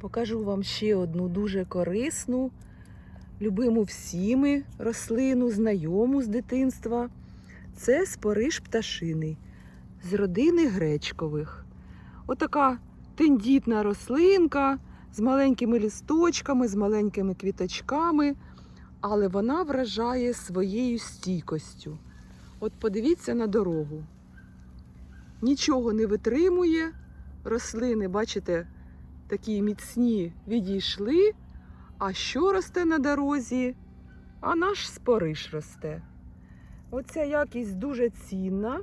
Покажу вам ще одну дуже корисну, любиму всіми рослину, знайому з дитинства. Це спориш пташиний з родини гречкових. Отака тендітна рослинка з маленькими лісточками, з маленькими квіточками, але вона вражає своєю стійкостю. От подивіться на дорогу. Нічого не витримує. Рослини, бачите, такі міцні відійшли. А що росте на дорозі? А наш спориш росте. Оця якість дуже цінна.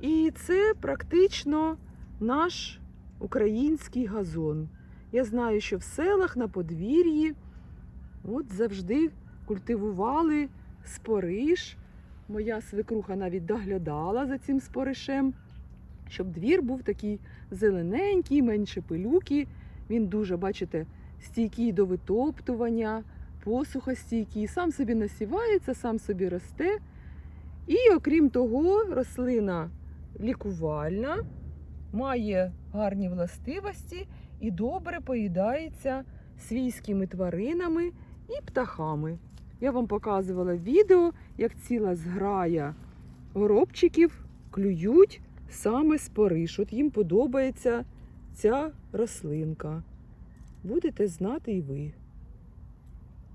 І це практично наш український газон. Я знаю, що в селах на подвір'ї от завжди культивували спориш. Моя свекруха навіть доглядала за цим споришем, щоб двір був такий зелененький, менше пилюки. Він дуже, бачите, стійкий до витоптування, посухостійкий, сам собі насівається, сам собі росте. І окрім того, рослина лікувальна, має гарні властивості і добре поїдається свійськими тваринами і птахами. Я вам показувала відео, як ціла зграя горобчиків клюють саме спориш. От їм подобається ця рослинка. Будете знати і ви.